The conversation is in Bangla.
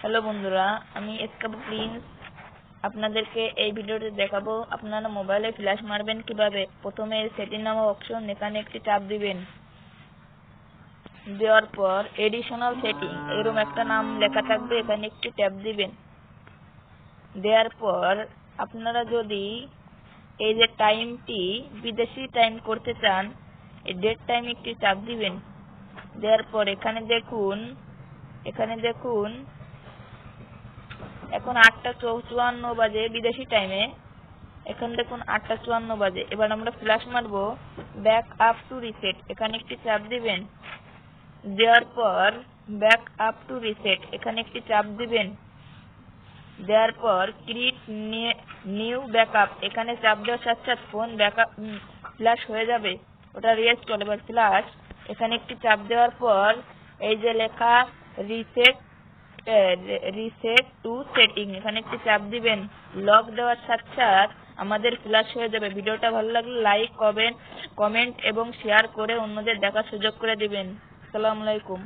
হ্যালো বন্ধুরা, আমি এসকাবু প্রিন্স আপনাদেরকে এই ভিডিওতে দেখাবো, আপনারা মোবাইলে ফ্ল্যাশ মারবেন কীভাবে? প্রথমে সেটিং নামক অপশন এখানে একটি চাপ দিবেন। দেওয়ার পর এডিশনাল সেটিং এরকম একটা নাম লেখা থাকবে, এখানে একটি ট্যাপ দিবেন। দেওয়ার পর আপনারা যদি এই যে টাইমটি বিদেশি টাইম করতে চান, এই ডেট টাইম একটি চাপ দিবেন। দেওয়ার পর এখানে দেখুন এখানে দেখুন এখন আটটা চৌচুয়ান্ন বাজে বিদেশি টাইমে এখন দেখুন আটটা চুয়ান্ন বাজে। এবার আমরা ফ্ল্যাশ মারবো। ব্যাক আপ টু রিসেট এখানে একটি চাপ দিবেন। দেওয়ার পর ব্যাক আপ টু রিসেট এখানে একটি চাপ দিবেন। দেওয়ার পর ক্রিয়েট নিউ ব্যাকআপ এখানে চাপ দেওয়ার সাথে সাথে ফোন ব্যাকআপ ফ্ল্যাশ হয়ে যাবে। ওটা রিয়েস্ট করে, এবার ফ্ল্যাশ এখানে একটি চাপ দেওয়ার পর এই যে লেখা রিসেট রিসেট টু সেটিং এখানে একটি চাপ দিবেন। লক দেওয়ার সাথে সাথে আমাদের ফ্ল্যাশ হয়ে যাবে। ভিডিওটা ভালো লাগলে লাইক কমেন্ট কমেন্ট এবং শেয়ার করে অন্যদের দেখার সুযোগ করে দিবেন। আসসালামু আলাইকুম।